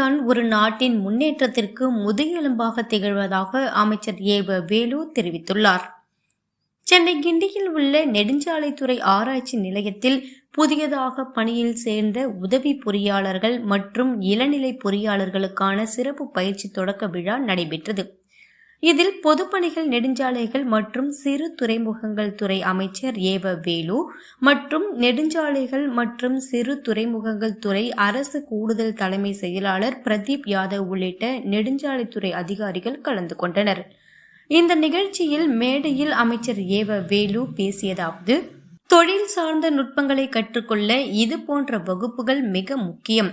பொறியாளர்கள்தான் ஒரு நாட்டின் முன்னேற்றத்திற்கு முதுகெலும்பாக திகழ்வதாக அமைச்சர் ஏவ வேலு தெரிவித்துள்ளார். சென்னை கிண்டியில் உள்ள நெடுஞ்சாலைத்துறை ஆராய்ச்சி நிலையத்தில் புதியதாக பணியில் சேர்ந்த உதவி பொறியாளர்கள் மற்றும் இளநிலை பொறியாளர்களுக்கான சிறப்பு பயிற்சி தொடக்க விழா நடைபெற்றது. இதில் பொதுப்பணிகள் நெடுஞ்சாலைகள் மற்றும் சிறு துறைமுகங்கள் துறை அமைச்சர் ஏவ வேலு மற்றும் நெடுஞ்சாலைகள் மற்றும் சிறு துறைமுகங்கள் துறை அரசு கூடுதல் தலைமை செயலாளர் பிரதீப் யாதவ் உள்ளிட்ட நெடுஞ்சாலைத்துறை அதிகாரிகள் கலந்து கொண்டனர். இந்த நிகழ்ச்சியில் மேடையில் அமைச்சர் ஏவ வேலு பேசியதாவது தொழில் சார்ந்த நுட்பங்களை கற்றுக்கொள்ள இது போன்ற வகுப்புகள் மிக முக்கியம்.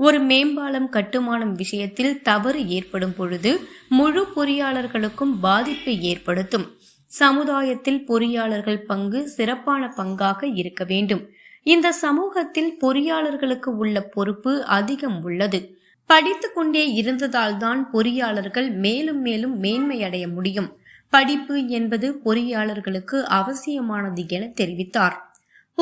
ஒரு மேம்பாலம் கட்டுமானம் விஷயத்தில் தவறு ஏற்படும் பொழுது முழு பொறியாளர்களுக்கும் பாதிப்பை ஏற்படுத்தும். சமுதாயத்தில் பொறியாளர்கள் பங்கு சிறப்பான பங்காக இருக்க வேண்டும். இந்த சமூகத்தில் பொறியாளர்களுக்கு உள்ள பொறுப்பு அதிகம் உள்ளது. படித்து கொண்டே இருந்ததால்தான் பொறியாளர்கள் மேலும் மேலும் மேன்மையடைய முடியும். படிப்பு என்பது பொறியாளர்களுக்கு அவசியமானது என தெரிவித்தார்.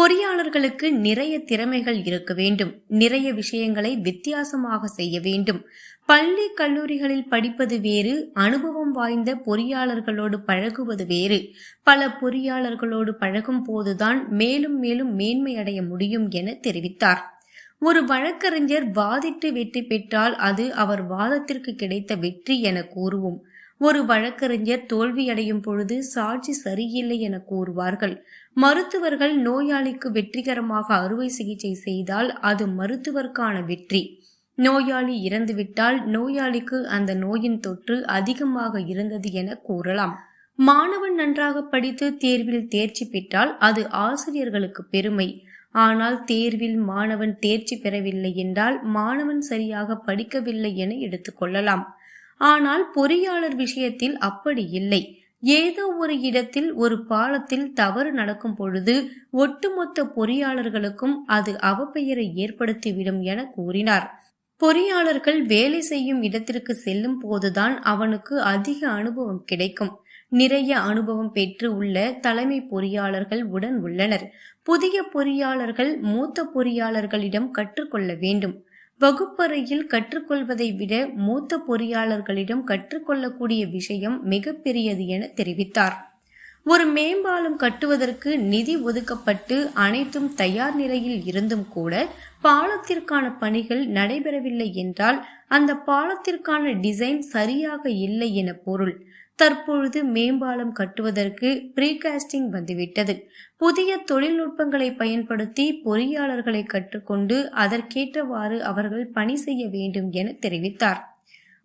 பொறியாளர்களுக்கு நிறைய திறமைகள் இருக்க வேண்டும். நிறைய விஷயங்களை வித்தியாசமாக செய்ய வேண்டும். பள்ளி கல்லூரிகளில் படிப்பது வேறு அனுபவம் வாய்ந்த பொறியாளர்களோடு பழகுவது வேறு. பல பொறியாளர்களோடு பழகும் போதுதான் மேலும் மேலும் மேன்மையடைய முடியும் என தெரிவித்தார். ஒரு வழக்கறிஞர் வாதிட்டு வெற்றி பெற்றால் அது அவர் வாதத்திற்கு கிடைத்த வெற்றி என கூறுவோம். ஒரு வழக்கறிஞர் தோல்வியடையும் பொழுது சாட்சி சரியில்லை என கூறுவார்கள். மருத்துவர்கள் நோயாளிக்கு வெற்றிகரமாக அறுவை சிகிச்சை செய்தால் அது மருத்துவருக்கான வெற்றி. நோயாளி இறந்துவிட்டால் நோயாளிக்கு அந்த நோயின் தொற்று அதிகமாக இருந்தது என கூறலாம். மாணவன் நன்றாக படித்து தேர்வில் தேர்ச்சி பெற்றால் அது ஆசிரியர்களுக்கு பெருமை. ஆனால் தேர்வில் மாணவன் தேர்ச்சி பெறவில்லை என்றால் மாணவன் சரியாக படிக்கவில்லை என எடுத்துக்கொள்ளலாம் ஆனால் பொறியாளர் விஷயத்தில் அப்படி இல்லை. ஏதோ ஒரு இடத்தில் ஒரு பாலத்தில் தவறு நடக்கும் பொழுது ஒட்டுமொத்த பொறியாளர்களுக்கும் அது அவப்பெயரை ஏற்படுத்திவிடும் என கூறினார். பொறியாளர்கள் வேலை செய்யும் இடத்திற்கு செல்லும் போதுதான் அவனுக்கு அதிக அனுபவம் கிடைக்கும். நிறைய அனுபவம் பெற்று உள்ள தலைமை பொறியாளர்கள் உடன் உள்ளனர். புதிய பொறியாளர்கள் மூத்த பொறியாளர்களிடம் கற்றுக்கொள்ள வேண்டும். வகுப்பறையில் கற்றுக்கொள்வதை விட மூத்த பொறியாளர்களிடம் கற்றுக்கொள்ளக்கூடிய விஷயம் மிகப்பெரியது என தெரிவித்தார். ஒரு மேம்பாலம் கட்டுவதற்கு நிதி ஒதுக்கப்பட்டு அனைத்தும் தயார் நிலையில் இருந்தும் கூட பாலத்திற்கான பணிகள் நடைபெறவில்லை என்றால் அந்த பாலத்திற்கான டிசைன் சரியாக இல்லை என பொருள். தற்பொழுது மேம்பாலம் கட்டுவதற்கு ப்ரீகாஸ்டிங் வந்துவிட்டது. புதிய தொழில்நுட்பங்களை பயன்படுத்தி பொறியாளர்களை கற்றுக்கொண்டு அதற்கேற்றவாறு அவர்கள் பணி செய்ய வேண்டும் என தெரிவித்தார்.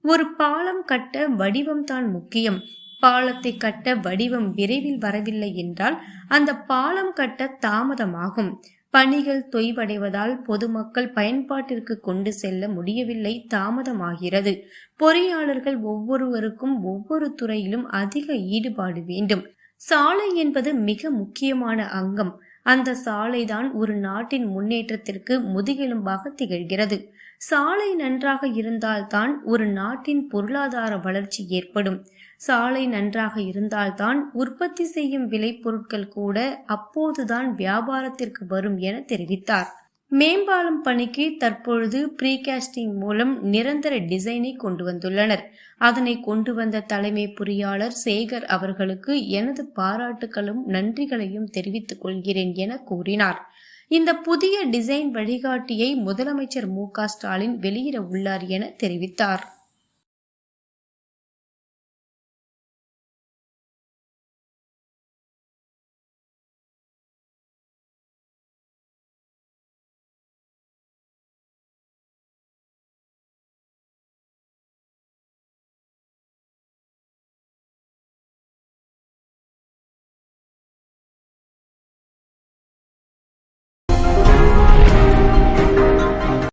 ஒரு பாலம் கட்ட வடிவம் தான் முக்கியம். பாலத்தை கட்ட வடிவம் விரைவில் வரவில்லை என்றால் அந்த பாலம் கட்ட தாமதமாகும். பணிகள் தொய்வடைவதால் பொதுமக்கள் பயன்பாட்டிற்கு கொண்டு செல்ல முடியவில்லை தாமதமாகிறது. பொறியாளர்கள் ஒவ்வொருவருக்கும் ஒவ்வொரு துறையிலும் அதிக ஈடுபாடு வேண்டும். சாலை என்பது மிக முக்கியமான அங்கம். அந்த சாலைதான் ஒரு நாட்டின் முன்னேற்றத்திற்கு முதுகெலும்பாக திகழ்கிறது. சாலை நன்றாக இருந்தால்தான் ஒரு நாட்டின் பொருளாதார வளர்ச்சி ஏற்படும். சாலை நன்றாக இருந்தால்தான் உற்பத்தி செய்யும் விளைபொருட்கள் கூட அப்போதுதான் வியாபாரத்திற்கு வரும் என தெரிவித்தார். மேம்பாலம் பணிக்கு தற்பொழுது ப்ரீகாஸ்டிங் மூலம் நிரந்தர டிசைனை கொண்டு வந்துள்ளனர். அதனை கொண்டு வந்த தலைமை பொறியாளர் சேகர் அவர்களுக்கு எனது பாராட்டுகளும் நன்றிகளையும் தெரிவித்துக் கொள்கிறேன் என கூறினார். இந்த புதிய டிசைன் வழிகாட்டியை முதலமைச்சர் மு ஸ்டாலின் வெளியிட உள்ளார் என தெரிவித்தார்.